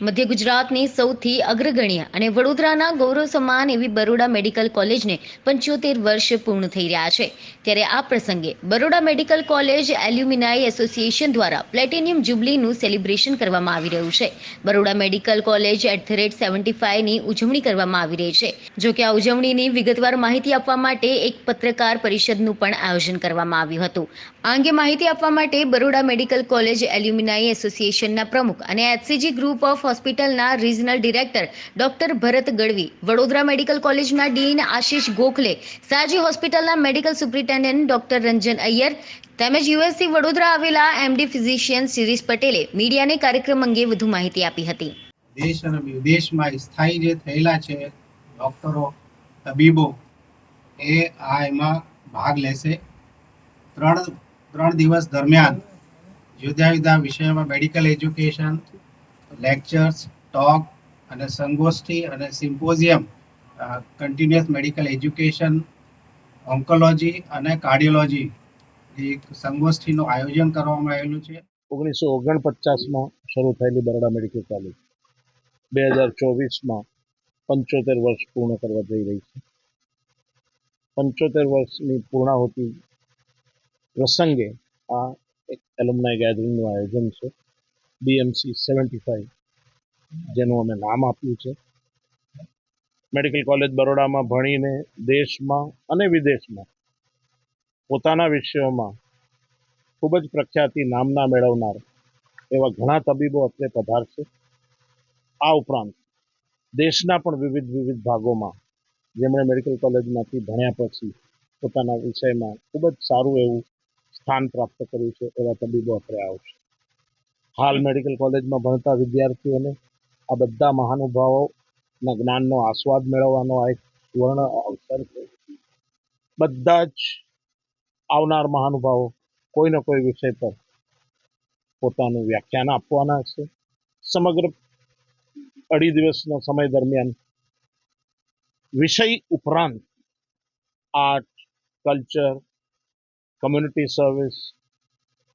મધ્ય ગુજરાતની સૌથી અગ્રગણ્ય અને વડોદરાના ગૌરવ સમાન એવી બરોડા મેડિકલ કોલેજને પંચોતેર વર્ષ પૂર્ણ થઈ રહ્યા છે. ત્યારે આ પ્રસંગે Baroda medical college alumni association દ્વારા પ્લેટિનિયમ જુબલીનું સેલિબ્રેશન કરવામાં આવી રહ્યું છે. Baroda medical college at the rate seventy ફાઈવની ઉજવણી કરવામાં આવી રહી છે. જો કે આ ઉજવણીની વિગતવાર માહિતી આપવા માટે એક પત્રકાર પરિષદનું પણ આયોજન કરવામાં આવ્યું હતું. આ અંગે માહિતી આપવા માટે બરોડા મેડિકલ કોલેજ એલ્યુમિનાઈ એસોસિએશનના પ્રમુખ અને એચસીજી ગ્રુપ ઓફ હોસ્પિટલના regional director doctor Bharat Gadhvi, Vadodara medical કોલેજના ડીન આશીષ ગોખલે, સાજી હોસ્પિટલના medical superintendent doctor Ranjan Iyer તેમજ યુએસસી વડોદરા આવેલા એમડી ફિઝિશિયન શિરીષ પટેલે મીડિયાને કાર્યક્રમ અંગે વધુ માહિતી આપી હતી. દેશ અને વિદેશમાં સ્થાયી જે થયેલા છે ડોક્ટરો, તબીબો, એ આ એમાં ભાગ લેશે. ત્રણ ત્રણ દિવસ દરમિયાન જુદા જુદા વિષયોમાં મેડિકલ એજ્યુકેશન લેક્ચર્સ ટોક અને સંગોષ્ઠી અને symposium continuous medical education oncology અને કાર્ડિયોલોજી એક સંગોષ્ઠીનું આયોજન કરવામાં આવેલું છે. ઓગણીસો ઓગણપચાસમાં શરૂ થયેલી બરોડા મેડિકલ કોલેજ બે હજાર ચોવીસમાં પંચોતેર વર્ષ પૂર્ણ કરવા જઈ રહી છે. પંચોતેર વર્ષની પૂર્ણાહુતિ પ્રસંગે આ એક એલુમનાઈ ગેધરિંગનું આયોજન છે. બીએમસી સેવન્ટી ફાઈવ જેનું અમે નામ આપ્યું છે. મેડિકલ કોલેજ બરોડામાં ભણીને દેશમાં અને વિદેશમાં પોતાના વિષયોમાં ખૂબ જ પ્રખ્યાતિ નામના મેળવનાર એવા ઘણા તબીબો અત્રે પધારશે. આ ઉપરાંત દેશના પણ વિવિધ વિવિધ ભાગોમાં જેમણે મેડિકલ કોલેજમાંથી ભણ્યા પછી પોતાના વિષયમાં ખૂબ જ સારું એવું સ્થાન પ્રાપ્ત કર્યું છે એવા તબીબો અત્રે આવશે. હાલ મેડિકલ કોલેજમાં ભણતા વિદ્યાર્થીઓને આ બધા મહાનુભાવોના જ્ઞાનનો આસ્વાદ મેળવવાનો આ એક સુવર્ણ અવસર છે. બધા જ આવનાર મહાનુભાવો કોઈને કોઈ વિષય પર પોતાનું વ્યાખ્યાન આપવાના છે. સમગ્ર અઢી દિવસના સમય દરમિયાન વિષય ઉપરાંત art, culture, community service,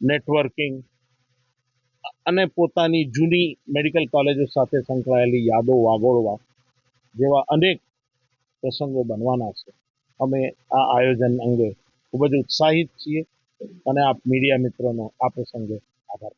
networking અને પોતાની જૂની મેડિકલ કોલેજો સાથે સંકળાયેલી યાદો વાગોળવા જેવા અનેક પ્રસંગો બનવાના છે. અમે આ આયોજન અંગે ખૂબ જ ઉત્સાહિત છીએ અને આપ મીડિયા મિત્રોનો આ પ્રસંગે આભાર.